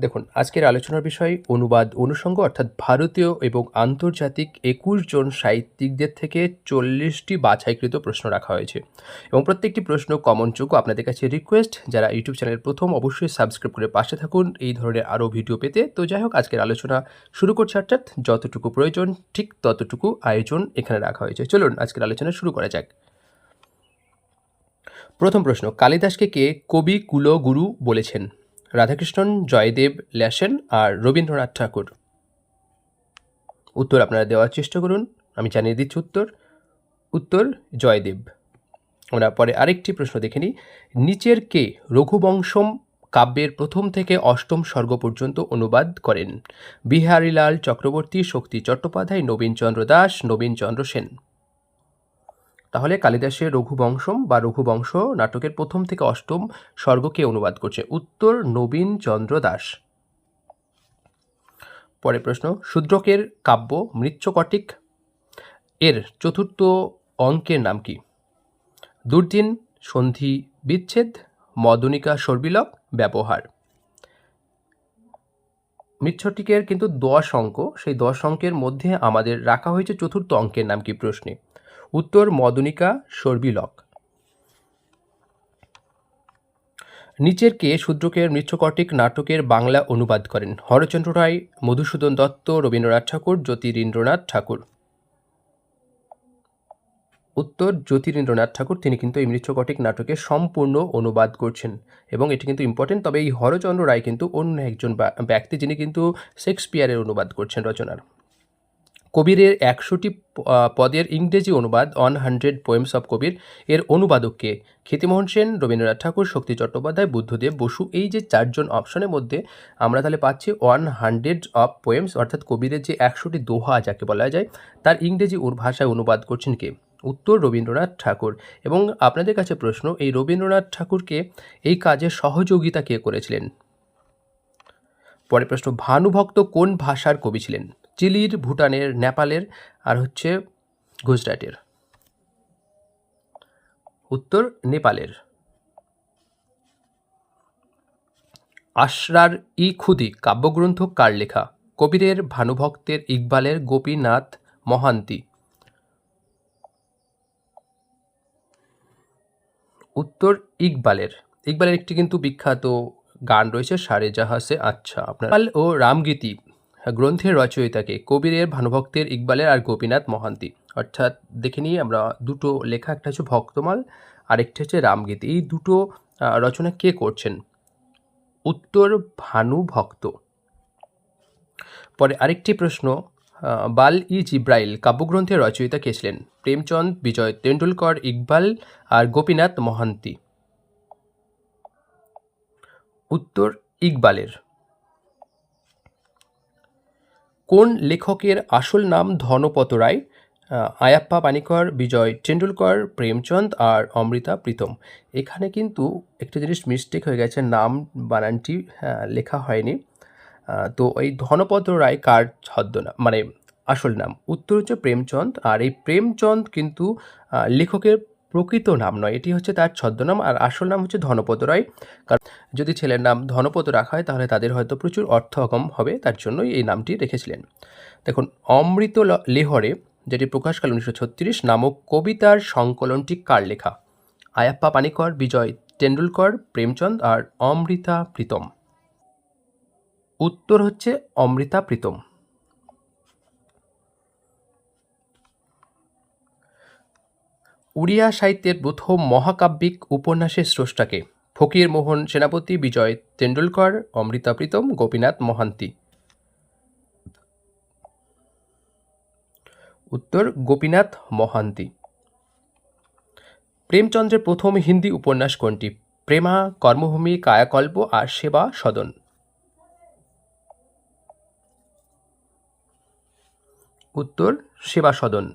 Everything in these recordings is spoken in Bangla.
দেখুন, আজকের আলোচনার বিষয় অনুবাদ অনুষঙ্গ, অর্থাৎ ভারতীয় এবং আন্তর্জাতিক একুশ জন সাহিত্যিকদের থেকে চল্লিশটি বাছাইকৃত প্রশ্ন রাখা হয়েছে। এবং প্রত্যেকটি প্রশ্ন কমন যোগ্য। আপনাদের কাছে রিকোয়েস্ট যারা ইউটিউব চ্যানেল প্রথম অবশ্যই সাবস্ক্রাইব করে পাশে থাকুন। এই ধরনের আরও ভিডিও পেতে। তো যাই হোক, আজকের আলোচনা শুরু করছে, অর্থাৎ যতটুকু প্রয়োজন, ঠিক ততটুকু আয়োজন এখানে রাখা হয়েছে। চলুন, আজকের আলোচনা শুরু করা যাক। প্রথম প্রশ্ন, কালিদাসকে কে কবি কুলগুরু বলেছেন? রাধাকৃষ্ণন, জয়দেব, ল্যাসেন আর রবীন্দ্রনাথ ঠাকুর। উত্তর আপনারা দেওয়ার চেষ্টা করুন। আমি জানিয়ে দিচ্ছি উত্তর। উত্তর, জয়দেব। আমরা পরে আরেকটি প্রশ্ন দেখে নিই। নিচের কে রঘুবংশম কাব্যের প্রথম থেকে অষ্টম স্বর্গ পর্যন্ত অনুবাদ করেন? বিহারীলাল চক্রবর্তী, শক্তি চট্টোপাধ্যায়, নবীনচন্দ্র দাস, নবীনচন্দ্র সেন। তাহলে কালিদাসের রঘুবংশম বা রঘুবংশ নাটকের প্রথম থেকে অষ্টম স্বর্গকে অনুবাদ করছে? উত্তর নবীন চন্দ্র দাস। পরের প্রশ্ন, শূদ্রকের কাব্য মৃচ্ছকটিক এর চতুর্থ অঙ্কের নাম কি? দুর্দিন, সন্ধি, বিচ্ছেদ, মদনিকা সর্বিলক, ব্যবহার। মৃচ্ছটিকের কিন্তু দশ অঙ্ক, সেই দশ অঙ্কের মধ্যে আমাদের রাখা হয়েছে চতুর্থ অঙ্কের নাম কি প্রশ্নে? উত্তর মদনিকা সর্বিলক নিচের কে শূদ্রকের মৃচ্ছকটিক নাটকের বাংলা অনুবাদ করেন। হরচন্দ্র রায়, মধুসূদন দত্ত, রবীন্দ্রনাথ ঠাকুর, জ্যোতিরীন্দ্রনাথ ঠাকুর। উত্তর জ্যোতিরীন্দ্রনাথ ঠাকুর, তিনি কিন্তু এই মৃচ্ছকটিক নাটকের সম্পূর্ণ অনুবাদ করছেন এবং এটি কিন্তু ইম্পর্টেন্ট তবে এই হরচন্দ্র রায় কিন্তু অন্য একজন ব্যক্তি যিনি কিন্তু শেক্সপিয়ারের অনুবাদ করছেন রচনার। কবিরের একশোটি পদের ইংরেজি অনুবাদ one hundred poems of Kabir এর অনুবাদককে খ্যাতিমোহন সেন, রবীন্দ্রনাথ ঠাকুর, শক্তি চট্টোপাধ্যায়, বুদ্ধদেব বসু এই যে চারজন অপশনের মধ্যে আমরা তাহলে পাচ্ছি ওয়ান হান্ড্রেড অফ পোয়েমস অর্থাৎ কবিরের যে একশোটি দোহা যাকে বলা যায়, তার ইংরেজি ভাষায় অনুবাদ করছেন কে? উত্তর রবীন্দ্রনাথ ঠাকুর। এবং আপনাদের কাছে প্রশ্ন, এই রবীন্দ্রনাথ ঠাকুরকে এই কাজে সহযোগিতা কে করেছিলেন? পরের প্রশ্ন, ভানুভক্ত কোন ভাষার কবি ছিলেন? চিলির, ভুটানের, নেপালের আর হচ্ছে গুজরাটের। উত্তর নেপালের। আশরার ই খুদি কাব্যগ্রন্থ কার লেখা? কবিরের ভানুভক্তের ইকবালের গোপীনাথ মহান্তি। উত্তর ইকবালের। ইকবালের একটি কিন্তু বিখ্যাত গান রয়েছে, সারে জাহাসে আচ্ছা। আপনার ও রামগীতি। গ্রন্থের রচয়িতাকে কবিরের ভানুভক্তের ইকবালের আর গোপীনাথ মহান্তি। অর্থাৎ দেখে নিয়ে আমরা দুটো লেখা, একটা হচ্ছে ভক্তমাল, আরেকটি হচ্ছে রামগীতি। এই দুটো রচনা কে করছেন? উত্তর ভানুভক্ত পরে আরেকটি প্রশ্ন বাল ই জিব্রাইল কাব্যগ্রন্থের রচয়িতা কে ছিলেন? প্রেমচন্দ, বিজয় তেন্ডুলকর, ইকবাল আর গোপীনাথ মহান্তি। উত্তর ইকবালের। কোন লেখকের আসল নাম ধনপত রায়? আয়াপ্পা পানিকর, বিজয় টেন্ডুলকর, প্রেমচন্দ আর অমৃতা প্রীতম। এখানে কিন্তু একটা জিনিস মিস্টেক হয়ে গেছে, নাম বানানটি লেখা হয়নি। তো এই ধনপত রায় কার ছদ্মনাম মানে আসল নাম? উত্তর হচ্ছে প্রেমচন্দ, আর এই প্রেমচন্দ কিন্তু লেখকের প্রকৃত নাম নয়, এটি হচ্ছে তার ছদ্মনাম আর আসল নাম হচ্ছে ধনপত রায় কারণ যদি ছেলের নাম ধনপদ রাখা হয়, তাহলে তাদের হয়তো প্রচুর অর্থকম হবে, তার জন্যই এই নামটি রেখেছিলেন। দেখুন, অমৃত লেহরে, যেটি প্রকাশকাল উনিশশো ছত্রিশ, নামক কবিতার সংকলনটি কার লেখা? আয়াপ্পা পানিকর, বিজয় টেন্ডুলকর প্রেমচন্দ আর অমৃতা প্রীতম। উত্তর হচ্ছে অমৃতা প্রীতম। উড়িয়া সাহিত্যের প্রথম মহাকাব্যিক উপন্যাসের স্রষ্টাকে ফকির মোহন সেনাপতি, বিজয় তেন্ডুলকর, অমৃতা প্রীতম, গোপীনাথ মহান্তি। উত্তর, গোপীনাথ মহান্তি। প্রেমচন্দ্রের প্রথম হিন্দি উপন্যাস কোনটি? প্রেমা, কর্মভূমি, কায়াকল্প আর সেবা সদন। উত্তর, সেবা সদন।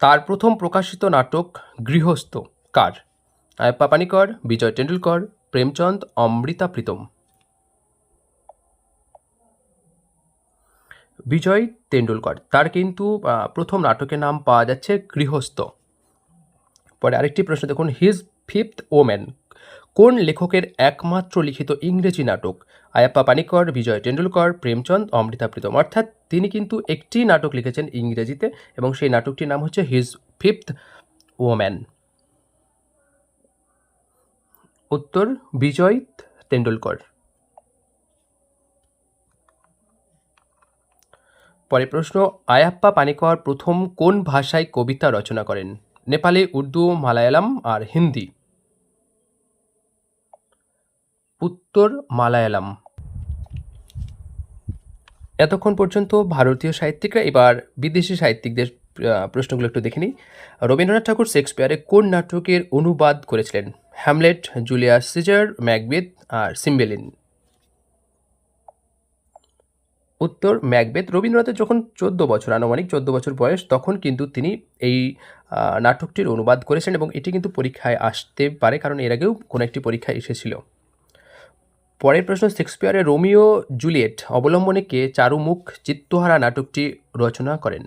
তার প্রথম প্রকাশিত নাটক গৃহস্থ, কার? আয়প্পা পানিকর বিজয় টেন্ডুলকর, প্রেমচন্দ, অমৃতা প্রীতম। বিজয় তেন্ডুলকর তার কিন্তু প্রথম নাটকের নাম পাওয়া যাচ্ছে গৃহস্থ। পরে আরেকটি প্রশ্ন দেখুন হিজ ফিফথ ওম্যান কোন লেখকের একমাত্র লিখিত ইংরেজি নাটক? আয়াপ্পা পানিকর, বিজয় টেন্ডুলকর, প্রেমচন্দ, অমৃতা প্রীতম, অর্থাৎ তিনি কিন্তু একটি নাটক লিখেছেন ইংরেজিতে এবং সেই নাটকটির নাম হচ্ছে হিজ ফিফথ ওম্যান। উত্তর, বিজয় তেন্ডুলকর পরে প্রশ্ন, আয়াপ্পা পানিকর প্রথম কোন ভাষায় কবিতা রচনা করেন? নেপালি উর্দু, মালায়ালাম আর হিন্দি। উত্তর মালায়ালাম। এতক্ষণ পর্যন্ত ভারতীয় সাহিত্যিকরা, এবার বিদেশি সাহিত্যিকদের প্রশ্নগুলো একটু দেখে নিই। রবীন্দ্রনাথ ঠাকুর শেক্সপিয়ারে কোন নাটকের অনুবাদ করেছিলেন? হ্যামলেট, জুলিয়াস সিজার, ম্যাকবেথ আর সিম্বেলিন। উত্তর, ম্যাকবেথ। রবীন্দ্রনাথের যখন চোদ্দ বছর, আনুমানিক চোদ্দ বছর বয়স, তখন কিন্তু তিনি এই নাটকটির অনুবাদ করেছেন এবং এটি কিন্তু পরীক্ষায় আসতে পারে, কারণ এর আগেও কোনো একটি পরীক্ষায় এসেছিল। পরের প্রশ্ন, শেক্সপিয়ারের রোমিও জুলিয়েট অবলম্বনে কে চারুমুখ চিত্তহারা নাটকটি রচনা করেন?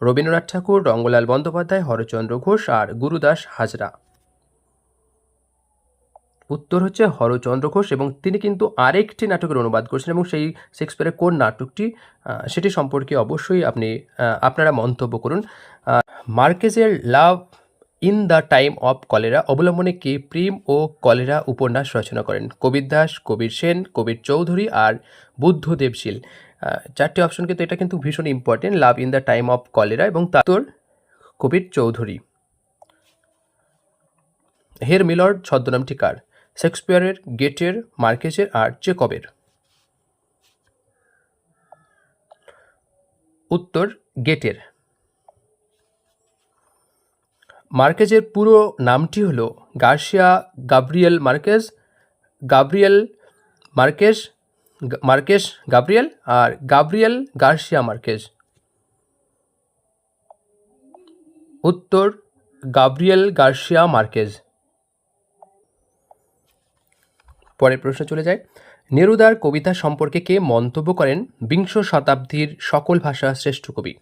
রবীন্দ্রনাথ ঠাকুর, রঙ্গলাল বন্দ্যোপাধ্যায়, হরচন্দ্র ঘোষ আর গুরুদাস হাজরা। উত্তর হচ্ছে হরচন্দ্র ঘোষ এবং তিনি কিন্তু আরেকটি নাটকের অনুবাদ করেছেন এবং সেই শেক্সপিয়ারের কোন নাটকটি সেটি সম্পর্কে অবশ্যই আপনি আপনারা মন্তব্য করুন। মার্কেজের love in the time of cholera অবলম্বনে কে প্রেম ও কলেরা উপন্যাস রচনা করেন? কবির দাস কবির সেন কবির চৌধুরী আর বুদ্ধদেব শীল আহ, চারটি অপশন কিন্তু এটা কিন্তু ভীষণ important love in the time of cholera এবং তার কবির চৌধুরী। হের মিলর ছদ্মনামটি কার? শেক্সপিয়ারের গেটের মার্কেজের আর চেকবের। উত্তর গেটের। মার্কেজের পুরো নামটি হলো Garcia Gabriel Marquez Gabriel Marquez Marquez Gabriel আর গাব্রিয়েল গার্সিয়া মার্কেজ। উত্তর, গাব্রিয়েল গার্সিয়া মার্কেজ। পরের প্রশ্ন চলে যায়। নেরুদার কবিতা সম্পর্কে কে মন্তব্য করেন বিংশ শতাব্দীর সকল ভাষা শ্রেষ্ঠ কবি?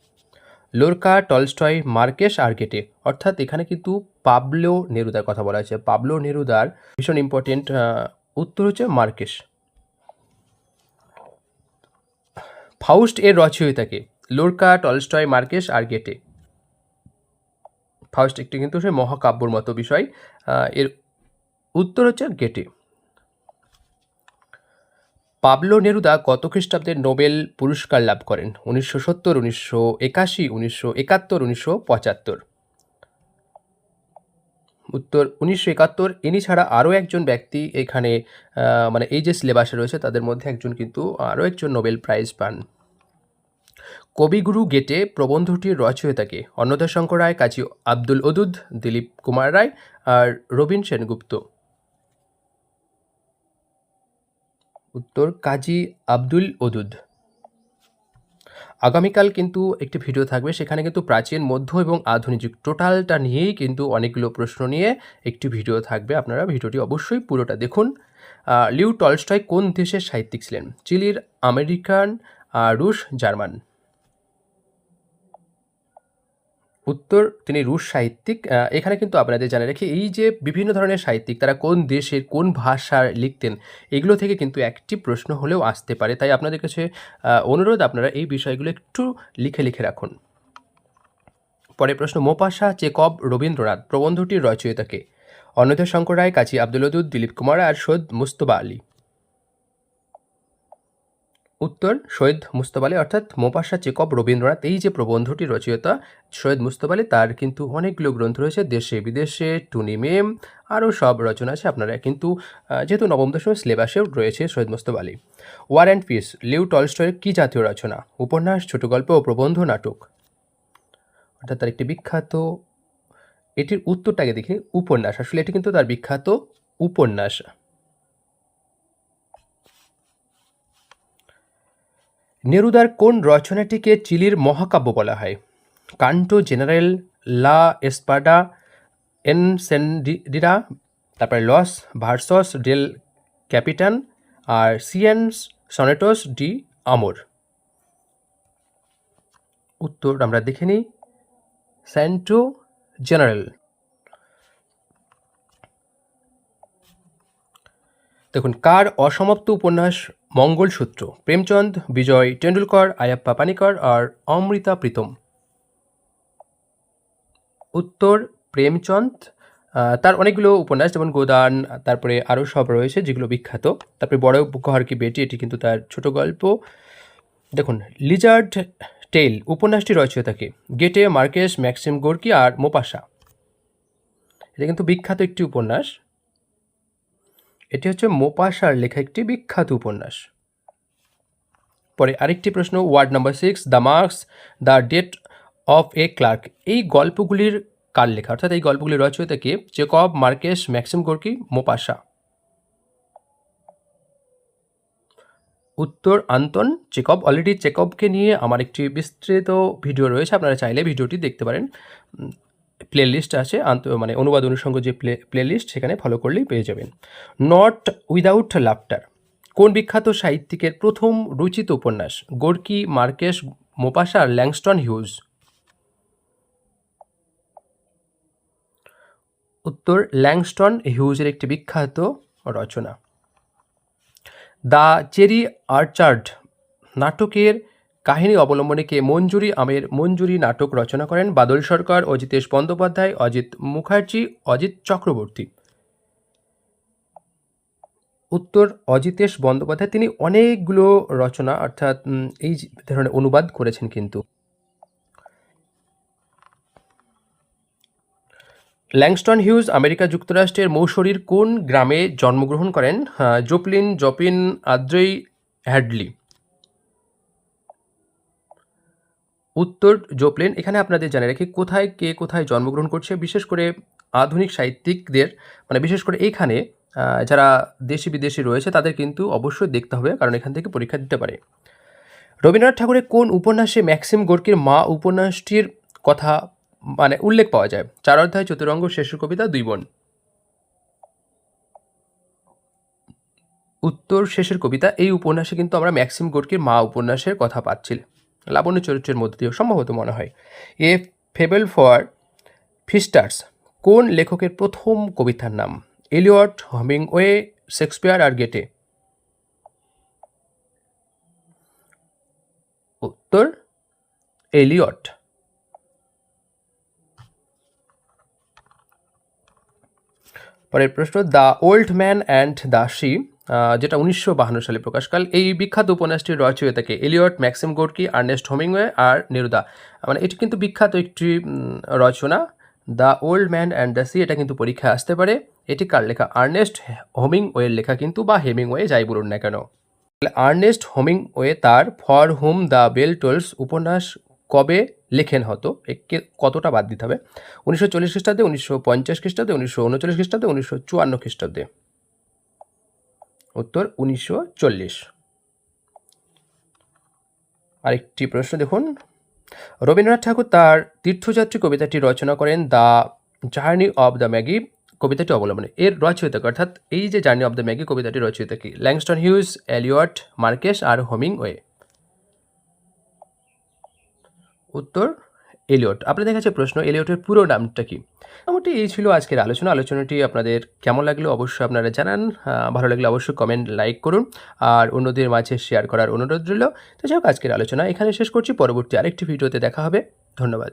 লোরকা, টলস্টয় মার্কেস আর গেটে অর্থাৎ এখানে কিন্তু পাবলো নেরুদার কথা বলা হয়েছে। পাবলো নেরুদার ভীষণ ইম্পর্টেন্ট উত্তর হচ্ছে মার্কেস ফাউস্ট এর রচয়িতাকে, লোরকা, টলস্টয় মার্কেস আর গেটে ফাউস্ট একটি কিন্তু সে মহাকাব্যর মতো বিষয় এর উত্তর হচ্ছে গেটে। পাবলো নেরুদা কত খ্রিস্টাব্দে নোবেল পুরস্কার লাভ করেন? উনিশশো সত্তর, উনিশশো একাশি, উনিশশো একাত্তর, উনিশশো পঁচাত্তর। উত্তর, উনিশশো একাত্তর, ইনি ছাড়া আরও একজন ব্যক্তি এখানে মানে এই যে সিলেবাসে রয়েছে, তাদের মধ্যে একজন কিন্তু আরও একজন নোবেল প্রাইজ পান। কবিগুরু গেটে প্রবন্ধটির রচয়িতাকে অন্নদা শঙ্কর রায়, কাজী আব্দুল ওদুদ, দিলীপ কুমার রায় আর রবীন সেনগুপ্ত। উত্তর কাজী আব্দুল ওদুদ। আগামীকাল কিন্তু একটি ভিডিও থাকবে, সেখানে কিন্তু প্রাচীন, মধ্য এবং আধুনিক যুগ টোটালটা নিয়েই কিন্তু অনেকগুলো প্রশ্ন নিয়ে একটি ভিডিও থাকবে। আপনারা ভিডিওটি অবশ্যই পুরোটা দেখুন। লিউ টলস্টয় কোন দেশের সাহিত্যিক ছিলেন? চিলির আমেরিকান রুশ, জার্মান। উত্তর, তিনি রুশ সাহিত্যিক। এখানে কিন্তু আপনাদের জানা রেখে, এই যে বিভিন্ন ধরনের সাহিত্যিক, তারা কোন দেশের, কোন ভাষার লিখতেন, এগুলো থেকে কিন্তু একটি প্রশ্ন হলেও আসতে পারে। তাই আপনাদের কাছে অনুরোধ, আপনারা এই বিষয়গুলো একটু লিখে লিখে রাখুন। পরে প্রশ্ন মোপাসা চেকব রবীন্দ্রনাথ, প্রবন্ধটির রচয়িতাকে অন্নদা শঙ্কর রায়, কাজী আব্দুল ওদুদ দিলীপ কুমার আর সৈয়দ মুস্তবা আলী। উত্তর, সৈয়দ মুস্তফা আলী, অর্থাৎ মোপাসা চেকব রবীন্দ্রনাথ। এই যে প্রবন্ধটি রচয়িতা সৈয়দ মুস্তফা আলী, তার কিন্তু অনেকগুলো গ্রন্থ রয়েছে, দেশে বিদেশে, টুনি মেম, আরও সব রচনা আছে। আপনারা কিন্তু যেহেতু নবম দশম সিলেবাসেও রয়েছে Syed Mustafa Ali. War and peace Leo টলস্টয়ের কী জাতীয় রচনা? উপন্যাস, ছোট গল্প ও প্রবন্ধ নাটক। অর্থাৎ তার একটি বিখ্যাত, এটির উত্তরটাকে দেখি উপন্যাস। আসলে এটি কিন্তু তার বিখ্যাত উপন্যাস। নেরুদার কোন রচনাটিকে চিলির মহাকাব্য বলা হয়? কান্টো জেনারেল, লা এসপাডা, এনসেন্ডিরা, তারপরে লস ভার্সস ডেল ক্যাপিটান, আর সিয়েন্স সনেটোস ডি আমর। উত্তর আমরা দেখে নিই। Santo general. দেখুন, কার অসমাপ্ত উপন্যাস মঙ্গলসূত্র? প্রেমচন্দ, বিজয়, টেন্ডুলকর, আয়াপ্পা পানিকর আর অমৃতা প্রীতম। উত্তর, প্রেমচন্দ। তার অনেকগুলো উপন্যাস, যেমন গোদান, তারপরে আরও সব রয়েছে, যেগুলো বিখ্যাত। তারপরে বড় উপহার কি বেটি, এটি কিন্তু তার ছোট গল্প। দেখুন, লিজার্ড টেল উপন্যাসটি রচয়িতাকে গেটে, মার্কেস, ম্যাক্সিম গোর্কি আর মোপাসা। এটা কিন্তু বিখ্যাত একটি উপন্যাস। এটি হচ্ছে মোপাসার লেখা একটি বিখ্যাত উপন্যাস। পরে আরেকটি প্রশ্ন, ward number six, the mask, the death of a clerk. এই গল্পগুলির কার লেখা? অর্থাৎ এই গল্পগুলির রচয়িতাকে Chekhov Marquez, Maxim Gorky, Maupassant. উত্তর, আন্তন। চেকব অলরেডি চেকবকে নিয়ে আমার একটি বিস্তৃত ভিডিও রয়েছে, আপনারা চাইলে ভিডিওটি দেখতে পারেন। প্লে লিস্ট আছে মানে অনুবাদ অনুষঙ্গ যে প্লে লিস্ট সেখানে ফলো করলেই পেয়ে যাবেন। নট উইদাউট লাফটার কোন বিখ্যাত সাহিত্যিকের প্রথম রচিত উপন্যাস? গোর্কি, মার্কেস মোপাসার ল্যাংস্টন হিউজ? উত্তর, ল্যাংস্টন হিউজের একটি বিখ্যাত রচনা। দ্য চেরি আর্চার্ড, নাটকের কাহিনী অবলম্বনে কে মঞ্জুরি আমের মঞ্জুরি নাটক রচনা করেন বাদল সরকার, অজিতেশ বন্দ্যোপাধ্যায়, অজিত মুখার্জি, অজিত চক্রবর্তী। উত্তর, অজিতেশ বন্দ্যোপাধ্যায়, তিনি অনেকগুলো রচনা অর্থাৎ এই ধরনের অনুবাদ করেছেন কিন্তু। ল্যাংস্টন হিউজ, আমেরিকা যুক্তরাষ্ট্রের মৌসরির কোন গ্রামে জন্মগ্রহণ করেন জোপলিন, জপিন, আদ্রেই হ্যাডলি। উত্তর জোপলিন এখানে আপনাদের জানে রাখি কোথায় কে কোথায় জন্মগ্রহণ করছে, বিশেষ করে আধুনিক সাহিত্যিকদের মানে বিশেষ করে এইখানে যারা দেশি বিদেশি রয়েছে তাদের কিন্তু অবশ্যই দেখতে হবে কারণ এখান থেকে পরীক্ষা দিতে পারে। রবীন্দ্রনাথ ঠাকুরের কোন উপন্যাসে ম্যাক্সিম গোর্কির মা উপন্যাসটির কথা মানে উল্লেখ পাওয়া যায়? চার অধ্যায়, চতুরঙ্গ শেষের কবিতা, দুই বোন। উত্তর, শেষের কবিতা, এই উপন্যাসে কিন্তু আমরা ম্যাক্সিম গোর্কির মা উপন্যাসের কথা পাচ্ছি লাবণ্য চরিত্রের মধ্যে দিয়েও সম্ভবত মনে হয়। এ ফেবেল ফর ফিস্টার্স কোন লেখকের প্রথম কবিতার নাম? এলিয়ট হমিংওয়ে, শেক্সপিয়ার আর গেটে। উত্তর, এলিয়ট। পরের প্রশ্ন, the old man and the sea যেটা উনিশশো সালে প্রকাশকাল এই বিখ্যাত উপন্যাসটির রচয়িতাকে Eliot, Maxim Gorky Ernest Hemingway আর নেরুদা। মানে এটি কিন্তু বিখ্যাত একটি রচনা। The old man and the sea, এটা কিন্তু পরীক্ষায় আসতে পারে। এটি কার লেখা? আর্নেস্ট হোমিংওয়ের লেখা কিন্তু, বা হেমিংওয়ে, যাই বলুন না কেন। আর্নেস্ট হোমিংওয়ে তার for whom the bell tolls উপন্যাস কবে লেখেন হতো? একে কতটা বাদ দিতে হবে? উনিশশো চল্লিশ খ্রিস্টাব্দে, উনিশশো পঞ্চাশ খ্রিস্টাব্দে, উনিশশো উনচল্লিশ খ্রিস্টাব্দে, উনিশশো চুয়ান্ন খ্রিস্টাব্দে। উত্তর উনিশশো চল্লিশ। আরেকটি প্রশ্ন দেখুন। রবীন্দ্রনাথ ঠাকুর তার তীর্থযাত্রী কবিতাটি রচনা করেন the journey of the Magi কবিতাটি অবলম্বনে। এর রচয়িতাকে অর্থাৎ এই যে জার্নি অব দ্য ম্যাগি কবিতাটি রচয়িতা কি? ল্যাংস্টন হিউজ, এলিয়ট, মার্কেস আর হোমিংওয়ে। উত্তর এলিয়ট। আপনাদের কাছে প্রশ্ন, এলিয়টের পুরো নামটা কি? মোটামুটি এই ছিল আজকের আলোচনা। আলোচনাটি আপনাদের কেমন লাগল অবশ্যই আপনারা জানান। ভালো লাগলে অবশ্যই কমেন্ট লাইক করুন। আর অন্যদের মাঝে শেয়ার করার অনুরোধ রইল। তো যাই হোক, আজকের আলোচনা এখানে শেষ করছি। পরবর্তী আরেকটি ভিডিওতে দেখা হবে। ধন্যবাদ।